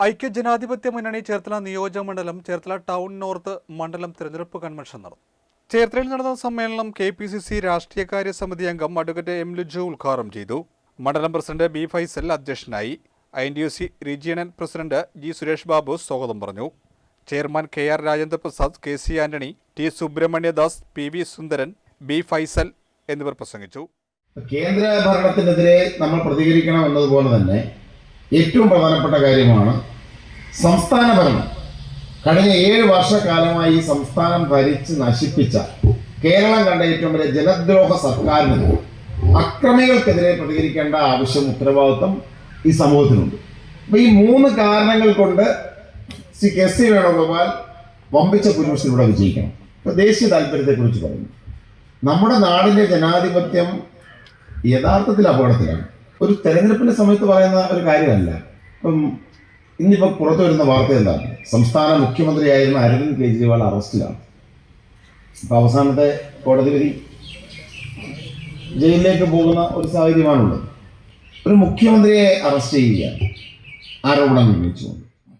ഐക്യജനാധിപത്യ മുന്നണി ചേർത്തല നിയോജക മണ്ഡലം ചേർത്തല ടൗൺ നോർത്ത് മണ്ഡലം തിരഞ്ഞെടുപ്പ് കൺവെൻഷൻ നടന്നു. ചേർത്തലയിൽ നടന്ന സമ്മേളനം കെ പി സി സി രാഷ്ട്രീയകാര്യ സമിതി അംഗം അഡ്വക്കേറ്റ് എം ലുജു ഉദ്ഘാടനം ചെയ്തു. മണ്ഡലം പ്രസിഡന്റ് ബി ഫൈസൽ അധ്യക്ഷനായി. I N D U C regional president G Suresh Babu സ്വാഗതം പറഞ്ഞു. Chairman K R Rajendra Prasad K C Antony T Subrahmanyadas P V Sundaran B Faisal എന്നിവർ പ്രസംഗിച്ചു. കേന്ദ്ര ഭരണത്തിനെതിരെ നമ്മൾ പ്രതികരിക്കണം എന്നതുപോലെ തന്നെ ഏറ്റവും പ്രധാനപ്പെട്ട കാര്യമാണ് സംസ്ഥാന ഭരണം. കഴിഞ്ഞ ഏഴ് വർഷക്കാലമായി ഈ സംസ്ഥാനം ഭരിച്ച് നശിപ്പിച്ച കേരളം കണ്ട ഏറ്റവും വലിയ ജനദ്രോഹ സർക്കാരിന് അക്രമികൾക്കെതിരെ പ്രതികരിക്കേണ്ട ആവശ്യം ഉത്തരവാദിത്വം ഈ സമൂഹത്തിനുണ്ട്. അപ്പൊ ഈ മൂന്ന് കാരണങ്ങൾ കൊണ്ട് ശ്രീ കെ സി വേണുഗോപാൽ വമ്പിച്ച ഭൂരിപക്ഷത്തിലൂടെ വിജയിക്കണം. ഇപ്പൊ ദേശീയ താല്പര്യത്തെക്കുറിച്ച് പറയുന്നു. നമ്മുടെ നാടിന്റെ ജനാധിപത്യം യഥാർത്ഥത്തിൽ അപകടത്തിലാണ്. ഒരു തെരഞ്ഞെടുപ്പിന്റെ സമയത്ത് പറയുന്ന ഒരു കാര്യമല്ല. ഇപ്പം ഇന്നിപ്പോൾ പുറത്തു വരുന്ന വാർത്ത എന്താണ് സംസ്ഥാന മുഖ്യമന്ത്രിയായിരുന്ന അരവിന്ദ് കെജ്രിവാൾ അറസ്റ്റിലാണ്. അപ്പോൾ അവസാനത്തെ കോടതി വിധി ജയിലിലേക്ക് പോകുന്ന ഒരു സാഹചര്യമാണുള്ളത്. ഒരു മുഖ്യമന്ത്രിയെ അറസ്റ്റ് ചെയ്യുക. ആരോപണം ഉന്നയിച്ചുകൊണ്ട്.